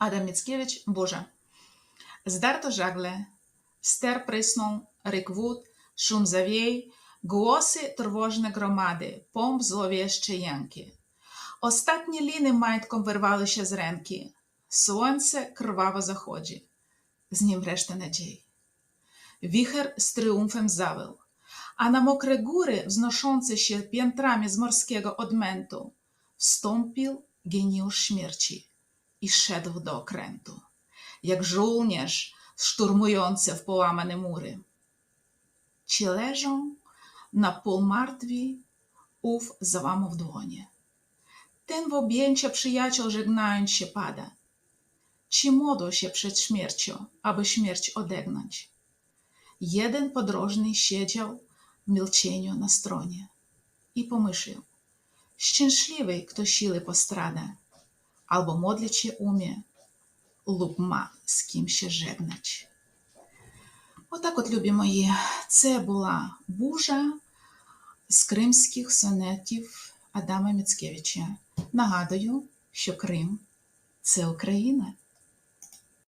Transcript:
Адам Міцкевич, Боже. Żagle, ster prysnął, ryk wód, szum zawiej, głosy gromady, pomp złowieszcze jęki. Ostatnie liny majtkom wyrwały się z ręki. Słońce krwawo zachodzi. Z nim reszta nadziei. Wicher z triumfem zawył, a na mokre góry, wznoszące się piętrami z morskiego odmętu, wstąpił geniusz śmierci i szedł do okrętu, jak żołnierz szturmujący w połamane mury. Ci leżą na półmartwi, ów załamał dłonie. Ten w objęcia przyjaciel żegnając się pada. Ci modlą się przed śmiercią, aby śmierć odegnać. Jeden podróżny siedział w milczeniu na stronie i pomyślał, szczęśliwy, kto siły postrada, albo modlić Умі lub з ким ще żegnać. Отак от, любі мої, це була бужа з кримських сонетів Адама Міцкевича. Нагадую, що Крим це Україна.